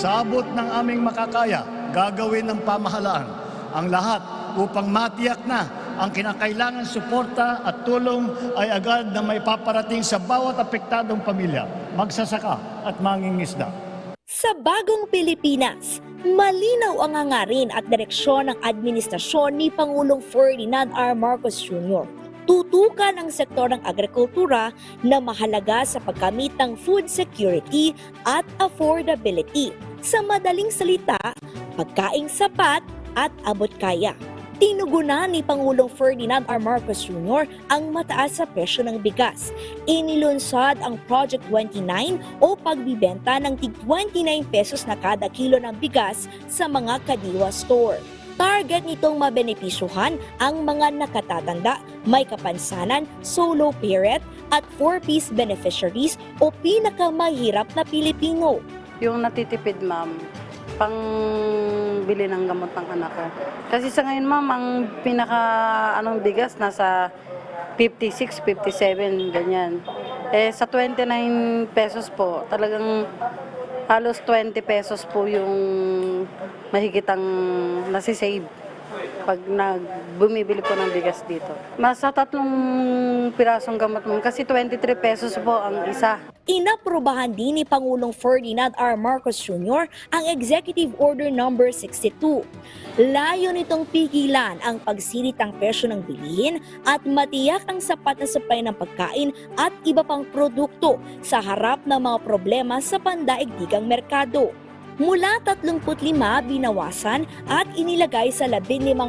Sa abot ng aming makakaya, gagawin ng pamahalaan ang lahat upang matiyak na ang kinakailangan suporta at tulong ay agad na may paparating sa bawat apektadong pamilya, magsasaka at mangingisda. Sa bagong Pilipinas, malinaw ang hangarin at direksyon ng administrasyon ni Pangulong Ferdinand R. Marcos Jr. Tutukan ang sektor ng agrikultura na mahalaga sa pagkamit ng food security at affordability. Sa madaling salita, pagkaing sapat at abot kaya. Tinugunan ni Pangulong Ferdinand R. Marcos Jr. ang mataas sa presyo ng bigas. Inilunsad ang Project 29 o pagbibenta ng tig 29 pesos na kada kilo ng bigas sa mga kadiwa store. Target nitong mabenepisyuhan ang mga nakatatanda, may kapansanan, solo parent at 4-piece beneficiaries o pinakamahirap na Pilipino. Yung natitipid, ma'am, pang bili ng gamot ng anak ko. Kasi sa ngayon, ma'am, ang pinaka anong bigas nasa 56, 57, ganyan. Eh, sa 29 pesos po, talagang halos 20 pesos po yung mahigit ang nasisave pag nag bumibili po ng bigas dito. Nasa tatlong pirasong gamot mo kasi 23 pesos po ang isa. Inaprubahan din ni Pangulong Ferdinand R. Marcos Jr. ang Executive Order No. 62. Layo nitong pigilan ang pagsilitang presyo ng bilihin at matiyak ang sapat na supply ng pagkain at iba pang produkto sa harap ng mga problema sa pandaigdigang merkado. Mula 35 binawasan at inilagay sa 15%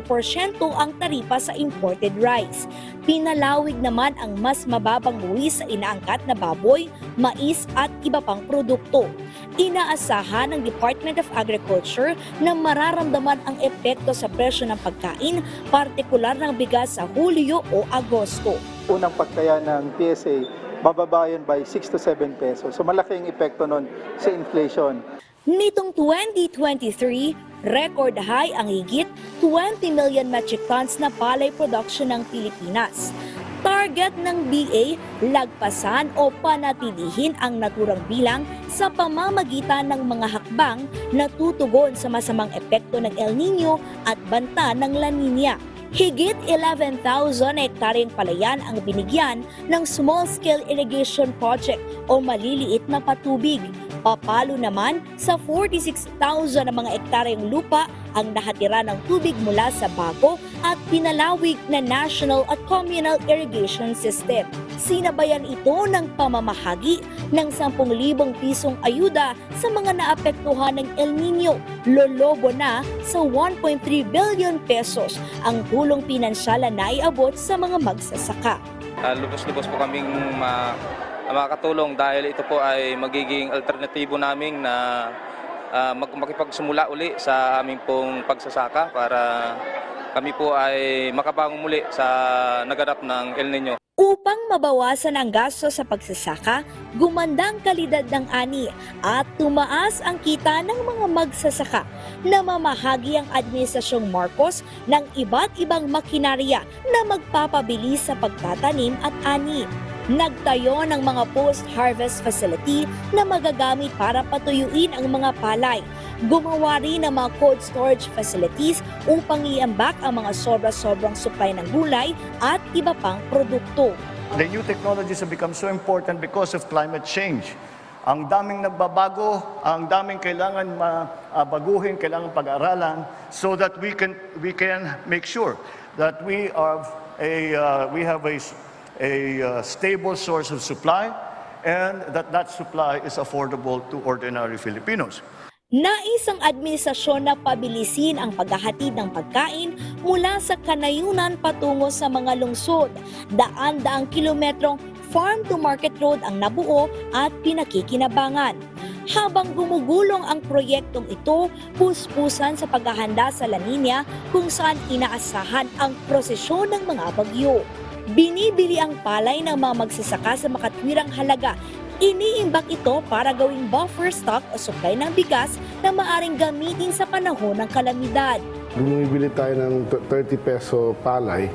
ang taripa sa imported rice. Pinalawig naman ang mas mababang buwis sa inaangkat na baboy, mais at iba pang produkto. Inaasahan ng Department of Agriculture na mararamdaman ang epekto sa presyo ng pagkain, partikular ng bigas sa Hulyo o Agosto. unang pagtaya ng PSA, bababa yun by 6 to 7 pesos. So malaking epekto nun sa inflation. Nitong 2023, record high ang higit 20 million metric tons na palay production ng Pilipinas. Target ng BA, lagpasan o panatilihin ang naturang bilang sa pamamagitan ng mga hakbang na tutugon sa masamang epekto ng El Nino at banta ng La Nina. Higit 11,000 hektaryeng palayan ang binigyan ng small-scale irrigation project o maliliit na patubig Papalo naman sa 46,000 na mga ektaryang lupa ang nakatira ng tubig mula sa bago at pinalawig na national at communal irrigation system. Sinabayan ito ng pamamahagi ng 10,000 pisong ayuda sa mga naapektuhan ng El Nino. Lolobo na sa 1.3 billion pesos ang tulong pinansyala na iabot sa mga magsasaka. Ah, lubos-lubos po kaming ma makakatulong dahil ito po ay magiging alternatibo naming na ah, mag- makipagsimula uli sa aming pong pagsasaka para kami po ay makabangon muli sa naganap ng El Nino. Upang mabawasan ang gasto sa pagsasaka, gumanda ang kalidad ng ani at tumaas ang kita ng mga magsasaka na mamahagi ang Administrasyong Marcos ng iba't ibang makinarya na magpapabilis sa pagtatanim at ani. Nagtayo ng mga post-harvest facility na magagamit para patuyuin ang mga palay. Gumawa rin ng mga cold storage facilities upang iambak ang mga sobra-sobrang supply ng gulay at iba pang produkto. The new technologies have become so important because of climate change. Ang daming nagbabago, ang daming kailangan mabaguhin, kailangan pag-aralan so that we can we can make sure that we are a uh, we have a a uh, stable source of supply and that that supply is affordable to ordinary Filipinos. Nais ang administrasyon na pabilisin ang paghahatid ng pagkain mula sa kanayunan patungo sa mga lungsod. Daan-daang kilometrong farm-to-market road ang nabuo at pinakikinabangan. Habang gumugulong ang proyektong ito, puspusan sa paghahanda sa La Nina kung saan inaasahan ang prosesyon ng mga bagyo. Binibili ang palay ng mga magsasaka sa makatwirang halaga. Iniimbak ito para gawing buffer stock o supply ng bigas na maaring gamitin sa panahon ng kalamidad. bumibili tayo ng t- 30 peso palay.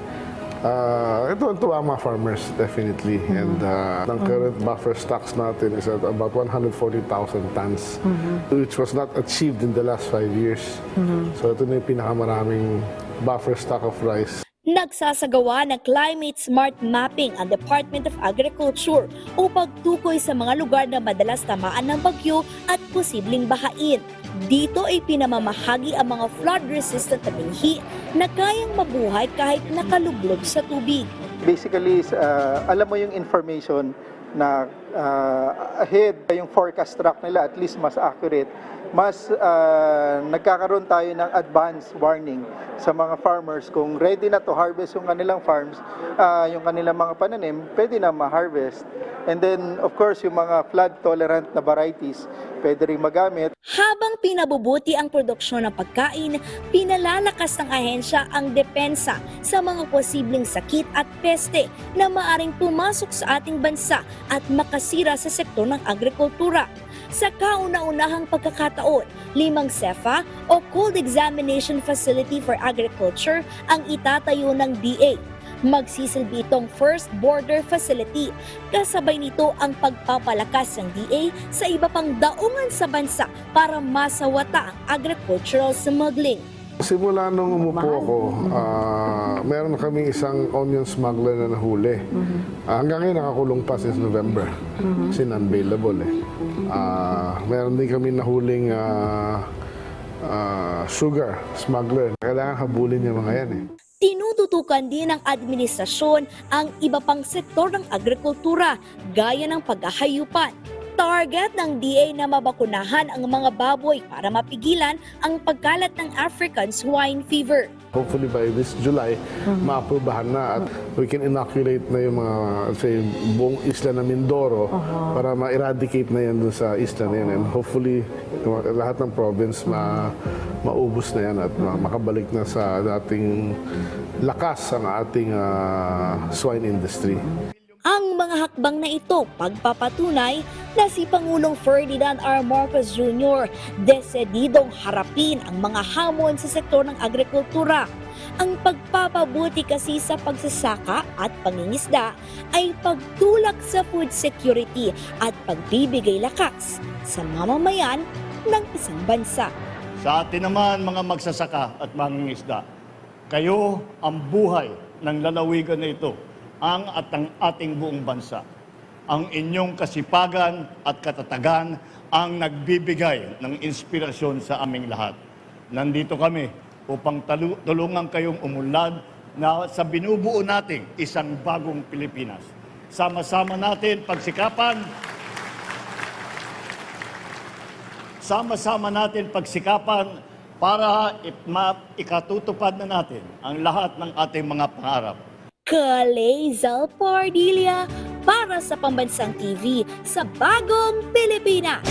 Uh, ito ang tuwa mga farmers, definitely. And uh, ang current buffer stocks natin is at about 140,000 tons, which was not achieved in the last five years. So ito na yung pinakamaraming buffer stock of rice Nagsasagawa ng climate smart mapping ang Department of Agriculture upang tukoy sa mga lugar na madalas tamaan ng bagyo at posibleng bahain. Dito ay pinamamahagi ang mga flood-resistant na binhi na kayang mabuhay kahit nakalublog sa tubig. Basically, uh, alam mo yung information na uh, ahead, yung forecast track nila at least mas accurate, mas uh, nagkakaroon tayo ng advance warning sa mga farmers kung ready na to harvest yung kanilang farms, uh, yung kanilang mga pananim, pwede na ma-harvest. And then, of course, yung mga flood-tolerant na varieties, pwede rin magamit. Habang pinabubuti ang produksyon ng pagkain, pinalalakas ng ahensya ang depensa sa mga posibleng sakit at peste na maaring pumasok sa ating bansa at makasira sa sektor ng agrikultura. Sa kauna-unahang pagkakataon, limang CEFA o Cold Examination Facility for Agriculture ang itatayo ng DA. Magsisilbi itong first border facility. Kasabay nito ang pagpapalakas ng DA sa iba pang daungan sa bansa para masawata ang agricultural smuggling. Simula nung umupo ako, ah, meron kami isang onion smuggler na nahuli. Ah, hanggang ngayon nakakulong pa since November. Kasi unavailable eh. Ah, meron din kami nahuling ah, ah, sugar smuggler. Kailangan habulin yung mga yan eh. Tinututukan din ng administrasyon ang iba pang sektor ng agrikultura gaya ng paghahayupan. Target ng DA na mabakunahan ang mga baboy para mapigilan ang pagkalat ng African swine fever. Hopefully by this July, maaprubahan na at we can inoculate na yung mga say, buong isla ng Mindoro para ma-eradicate na yan dun sa isla na yan. And hopefully, lahat ng province ma maubos na yan at ma- makabalik na sa dating lakas ang ating ah, swine industry. Ang mga hakbang na ito pagpapatunay na si Pangulong Ferdinand R. Marcos Jr. desedidong harapin ang mga hamon sa sektor ng agrikultura. Ang pagpapabuti kasi sa pagsasaka at pangingisda ay pagtulak sa food security at pagbibigay lakas sa mamamayan ng isang bansa. Sa atin naman, mga magsasaka at mangingisda, kayo ang buhay ng lalawigan na ito, ang at ang ating buong bansa. Ang inyong kasipagan at katatagan ang nagbibigay ng inspirasyon sa aming lahat. Nandito kami upang tulungan kayong umunlad na sa binubuo nating isang bagong Pilipinas. Sama-sama natin pagsikapan sama-sama natin pagsikapan para ikatutupad na natin ang lahat ng ating mga pangarap. Kalezal Pardilla para sa Pambansang TV sa Bagong Pilipinas.